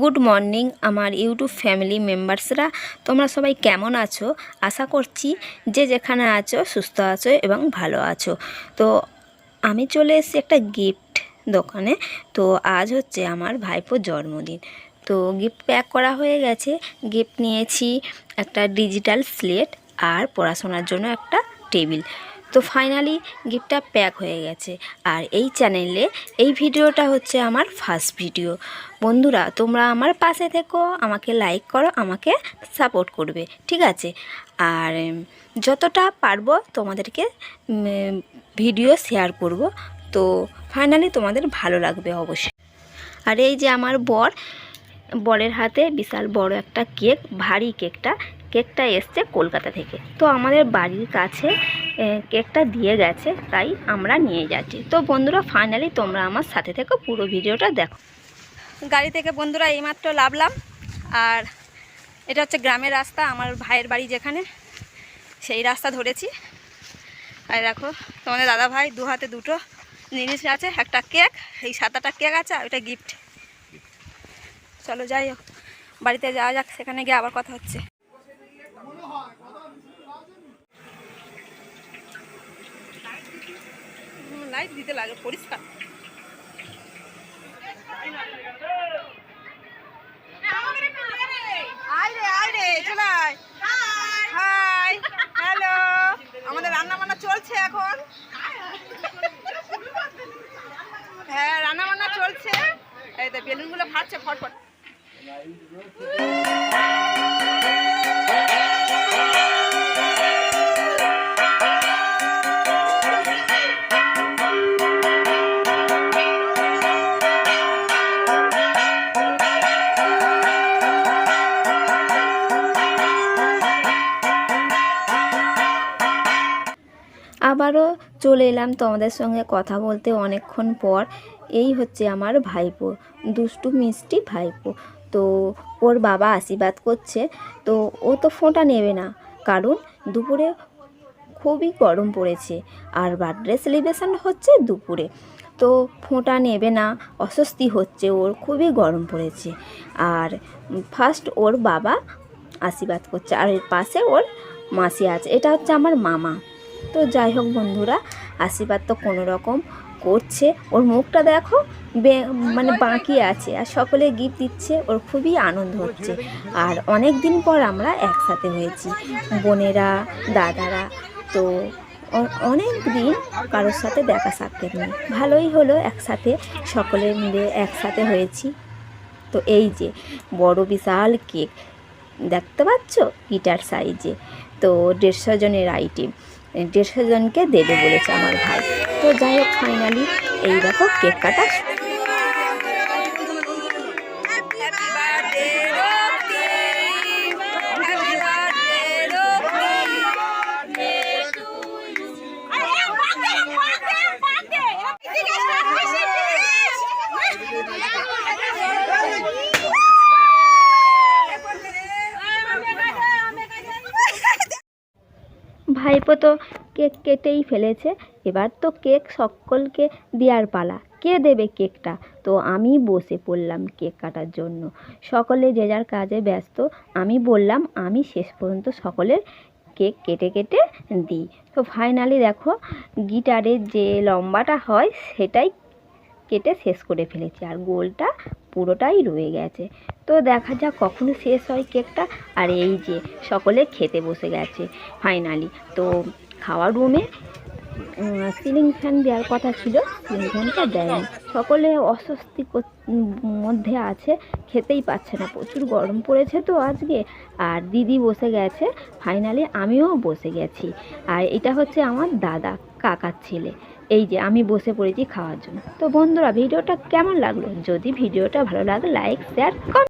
Good morning আমার YouTube family মেম্বার্সরা। তোমরা সবাই কেমন আছো? আশা করছি যে যেখানে আছো, সুস্থ আছো এবং ভালো আছো। তো আমি চলে এসেছি একটা গিফট দোকানে। তো আজ হচ্ছে আমার ভাইপোর জন্মদিন। তো গিফট প্যাক করা হয়ে গেছে। গিফট নিয়েছি একটা ডিজিটাল স্লেট আর পড়াশোনার জন্য একটা টেবিল। তো ফাইনালি গিফটটা প্যাক হয়ে গেছে। আর এই চ্যানেলে এই ভিডিওটা হচ্ছে আমার ফার্স্ট ভিডিও বন্ধুরা, তোমরা আমার পাশে থেকো, আমাকে লাইক করো, আমাকে সাপোর্ট করবে, ঠিক আছে? আর যতটা পারব তোমাদেরকে ভিডিও শেয়ার করব। তো ফাইনালি তোমাদের ভালো লাগবে অবশ্যই। আর এই যে আমার বর, বরের হাতে বিশাল বড় একটা কেক ভারী কেকটা কেকটা এসছে কলকাতা থেকে। তো আমাদের বাড়ির কাছে কেকটা দিয়ে গেছে, তাই আমরা নিয়ে যাচ্ছি। তো বন্ধুরা ফাইনালি তোমরা আমার সাথে থেকে, পুরো ভিডিওটা দেখো। গাড়ি থেকে বন্ধুরা এইমাত্র লাভলাম। আর এটা হচ্ছে গ্রামের রাস্তা, আমার ভাইয়ের বাড়ি যেখানে, সেই রাস্তা ধরেছি। আর দেখো, তোমাদের দাদা ভাই দু হাতে দুটো জিনিস আছে, একটা কেক, এই সাতাটা কেক আছে, আর ওইটা গিফট চলো যাই হোক, বাড়িতে যাওয়া যাক, সেখানে গিয়ে আবার কথা হচ্ছে। লাইট দিতে লাগে, পরিষ্কার। হ্যালো আমাদের রান্না চলছে এখন। হ্যাঁ রান্না বান্না চলছে। এই তো বেলুনগুলো ফাটছে, ফটফট। আবারও চলে এলাম তোমাদের সঙ্গে কথা বলতে অনেকক্ষণ পর। এই হচ্ছে আমার ভাইপো, দুষ্টু মিষ্টি ভাইপো। তো ওর বাবা আশীর্বাদ করছে, তো ও তো ফোঁটা নেবে না, কারণ দুপুরে খুবই গরম পড়েছে আর বার্থডে সেলিব্রেশন হচ্ছে দুপুরে। তো ফোঁটা নেবে না, অস্বস্তি হচ্ছে ওর, খুবই গরম পড়েছে। আর ফার্স্ট ওর বাবা আশীর্বাদ করছে, আর এর পাশে ওর মাসি আছে, এটা হচ্ছে আমার মামা। তো যাই হোক বন্ধুরা, আশীর্বাদ তো কোনো রকম করছে। ওর মুখটা দেখো মানে বাঁকি আছে আর সকলে গিফট দিচ্ছে, ওর খুবই আনন্দ হচ্ছে। আর অনেক দিন পর আমরা একসাথে হয়েছি, বোনেরা, দাদারা। তো অনেক দিন কারোর সাথে দেখা সাক্ষাৎ নেই। ভালোই হলো একসাথে, সকলে মিলে একসাথে হয়েছি। তো এই যে, বড় বিশাল কেক, দেখতে পাচ্ছ? গিটার সাইজে। তো দেড়শো জনের আইটেম দেড়শো জনকে দেবে বলেছে আমার ভাই। তো যাই হোক ফাইনালি এই দেখো কেক কাটা ভাইপো তো কেক কেটেই ফেলেছে। এবার তো কেক সকলকে দেওয়ার পালা। কে দেবে কেকটা? তো আমি বসে পড়লাম কেক কাটার জন্য। সকলে যে যার কাজে ব্যস্ত, আমি বললাম, আমি শেষ পর্যন্ত সকলের কেক কেটে কেটে দিই। তো ফাইনালি দেখো, গিটারের যে লম্বাটা হয়, সেটাই কেটে শেষ করে ফেলেছি আর গোলটা পুরোটাই রয়ে গেছে। তো দেখা যাক কখন শেষ হয় কেকটা। আর এই যে সকলে খেতে বসে গেছে ফাইনালি তো খাওয়ার রুমে সিলিং ফ্যান দেওয়ার কথা ছিল সিলিং ফ্যানটা দেয়নি। সকলে অস্বস্তি মধ্যে আছে, খেতেই পাচ্ছে না। প্রচুর গরম পড়েছে তো আজকে। আর দিদি বসে গেছে ফাইনালি আমিও বসে গেছি। আর এটা হচ্ছে আমার দাদা, কাকার ছেলে। এই যে আমি বসে পড়েছি খাওয়ার জন্য। তো বন্ধুরা, ভিডিওটা কেমন লাগল? যদি ভিডিওটা ভালো লাগে লাইক শেয়ার